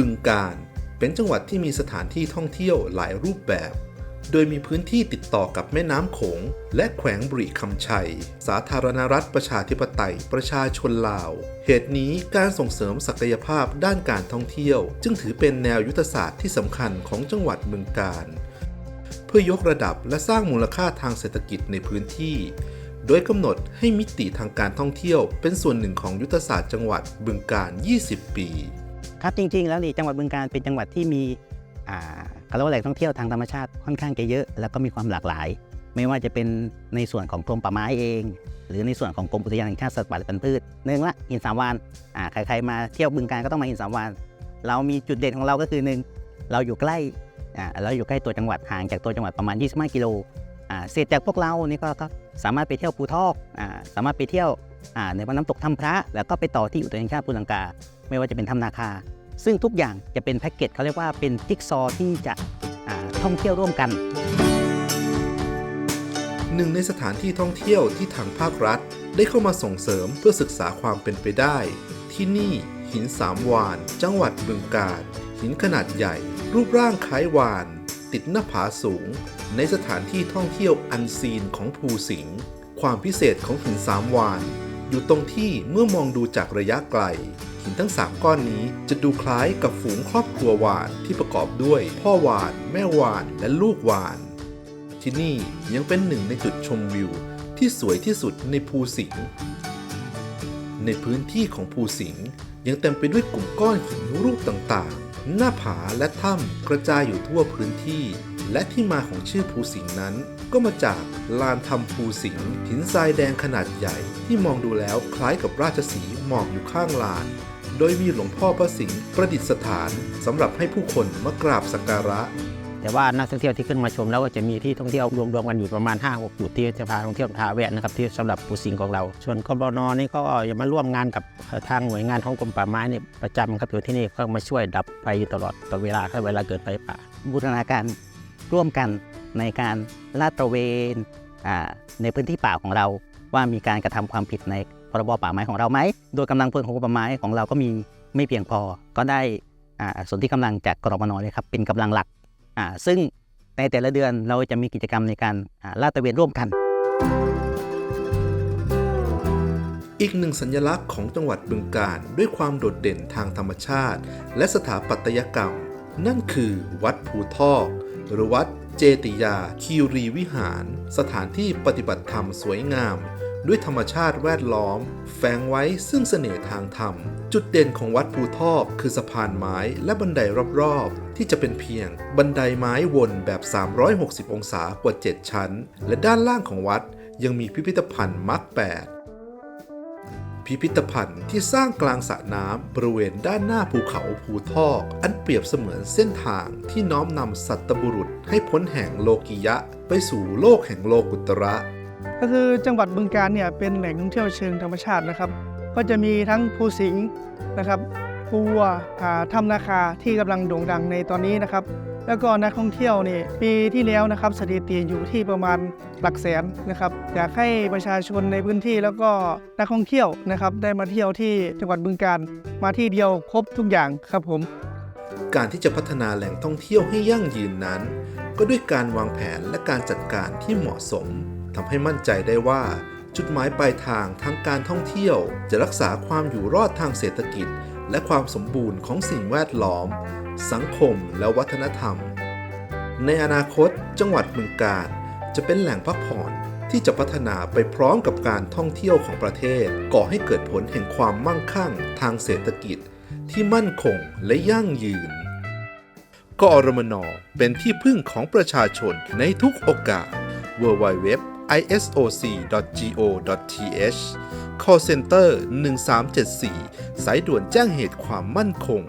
บึงกาฬเป็นจังหวัดที่มีสถานที่ท่องเที่ยวหลายรูปแบบ โดยมีพื้นที่ติดต่อกับแม่น้ำโขง และแขวงบริคำชัย สาธารณรัฐประชาธิปไตย ประชาชนลาว เหตุนี้การส่งเสริมศักยภาพด้านการท่องเที่ยว จึงถือเป็นแนวยุทธศาสตร์ที่สำคัญของจังหวัดบึงกาฬเพื่อยกระดับและสร้างมูลค่าทางเศรษฐกิจในพื้นที่ โดยกำหนดให้มิติทางการท่องเที่ยว เป็นส่วนหนึ่งของยุทธศาสตร์จังหวัดบึงกาฬ20 ปี ครับจริง ๆ แล้วนี่จังหวัดบึงกาฬเป็นจังหวัดที่มีอ่าเขาเรียกว่าแหล่งท่องเที่ยวทางธรรมชาติค่อนข้างจะเยอะ แล้วก็มีความหลากหลาย ไม่ว่าจะเป็นในส่วนของกรมป่าไม้เอง หรือในส่วนของกรมอุทยานแห่งชาติสัตว์ป่าและพันธุ์พืชหนึ่งละหินสามวานใครๆมาเที่ยวบึงกาฬก็ต้องมาหินสามวานเรามีจุดเด่นของเราก็คือหนึ่งเราอยู่ใกล้เราอยู่ใกล้ตัวจังหวัดห่างจากตัวจังหวัดประมาณ 25 กิโลเสร็จจากพวกเรานี่ก็สามารถไปเที่ยวภูทอกอสามารถไปเที่ยว ในวันน้ำตกถ้ำพระ แล้วก็ไปต่อที่อุทยานแห่งชาติภูลังกา ไม่ว่าจะเป็นถ้ำนาคา ซึ่งทุกอย่างจะเป็นแพ็กเกจเขาเรียกว่าเป็นจิ๊กซอว์ที่จะท่องเที่ยวร่วมกันหนึ่งในสถานที่ท่องเที่ยวที่ทางภาครัฐ ได้เข้ามาส่งเสริมเพื่อศึกษาความเป็นไปได้ ที่นี่หินสามวาน จังหวัดบึงกาฬหินขนาดใหญ่ รูปร่างคล้ายวาน ติดหน้าผาสูง ในสถานที่ท่องเที่ยวอันซีนของภูสิงห์ความพิเศษของหินสามวาน อยู่ตรงที่เมื่อมองดูจากระยะไกล หินทั้ง 3 ก้อนนี้จะดูคล้ายกับฝูงครอบครัววานที่ประกอบด้วย พ่อวาน แม่วานและลูกวาน ที่นี่ยังเป็นหนึ่งในจุดชมวิว ที่สวยที่สุดในภูสิงห์ในพื้นที่ของภูสิงห์ยังเต็มไปด้วยกลุ่มก้อนหินรูปต่างๆ หน้าผาและถ้ำกระจายอยู่ทั่วพื้นที่ และที่มาของชื่อภูสิงห์นั้น ก็มาจากลานทำภูสิงห์หินทรายแดงขนาดใหญ่ ที่มองดูแล้วคล้ายกับราชสีห์หมอบอยู่ข้างลาน โดยมีหลวงพ่อพระสิงห์ประดิษฐานสำหรับให้ผู้คนมากราบสักการะ แต่ว่านักท่องเที่ยวที่ขึ้นมาชมแล้วก็จะมีที่ท่องเที่ยวรวมๆกันอยู่ประมาณ5-6จุดที่จะพาท่องเที่ยวพาแวะนะครับที่สำหรับปูสิงของเรา ส่วนกบนนี่ก็จะมาร่วมงานกับทางหน่วยงานของกรมป่าไม้เนี่ยประจำครับอยู่ที่นี่ก็มาช่วยดับไฟอยู่ตลอดตลอดเวลาถ้าเวลาเกิดไฟป่าบูรณาการร่วมกัน ในการลาดตระเวนในพื้นที่ป่าของเรา ว่ามีการกระทำความผิดในพรบป่าไม้ของเราไหม โดยกำลังพลของกรมป่าไม้ของเราก็มีไม่เพียงพอ ก็ได้ส่วนที่กำลังจากกรมนเลยครับเป็นกำลังหลัก ซึ่งในแต่ละเดือนเราจะมีกิจกรรมในการลาดตระเวนร่วมกัน อีกหนึ่งสัญลักษณ์ของจังหวัดบึงกาฬด้วยความโดดเด่นทางธรรมชาติ และสถาปัตยกรรม นั่นคือวัดภูทอก หรือวัด เจติยา คีรีวิหาร สถานที่ปฏิบัติธรรมสวยงาม ด้วยธรรมชาติแวดล้อม แฝงไว้ซึ่งเสน่ห์ทางธรรม จุดเด่นของวัดภูทอกคือสะพานไม้และบันไดรอบๆ ที่จะเป็นเพียงบันไดไม้วนแบบ 360 องศากว่า 7 ชั้น และด้านล่างของวัดยังมีพิพิธภัณฑ์มรรคแปด พิพิธภัณฑ์ที่สร้างกลางสระน้ำบริเวณด้านหน้าภูเขาภูทอก อันเปรียบเสมือนเส้นทางที่น้อมนำสัตบุรุษให้พ้นแห่งโลกิยะ ไปสู่โลกแห่งโลกุตระ ก็คือจังหวัดบึงกาฬเนี่ยเป็นแหล่งท่องเที่ยวเชิงธรรมชาตินะครับ ก็จะมีทั้งภูสิงห์นะครับภูวัวอ่าถ้ำนาคาที่กำลังโด่งดังในตอนนี้นะครับ แล้วก็นักท่องเที่ยวนี่ปีที่แล้วนะครับสถิติอยู่ที่ประมาณหลักแสนนะครับอยากให้ประชาชนในพื้นที่แล้วก็นักท่องเที่ยวนะครับได้มาเที่ยวที่จังหวัดบึงกาฬมาที่เดียวครบทุกอย่างครับผม การที่จะพัฒนาแหล่งท่องเที่ยวให้ยั่งยืนนั้น ก็ด้วยการวางแผนและการจัดการที่เหมาะสมทำให้มั่นใจได้ว่าจุดหมายปลายทางทางการท่องเที่ยว จะรักษาความอยู่รอดทางเศรษฐกิจ และความสมบูรณ์ของสิ่งแวดล้อม สังคมและวัฒนธรรม ในอนาคตจังหวัดบึงกาฬจะเป็นแหล่งพักผ่อนที่จะพัฒนาไปพร้อมกับการท่องเที่ยวของประเทศ ก่อให้เกิดผลแห่งความมั่งคั่งทางเศรษฐกิจ ที่มั่นคงและยั่งยืน กอรมนเป็นที่พึ่งของประชาชนในทุกโอกาส www isoc.go.th call center 1374 สายด่วนแจ้งเหตุความมั่นคง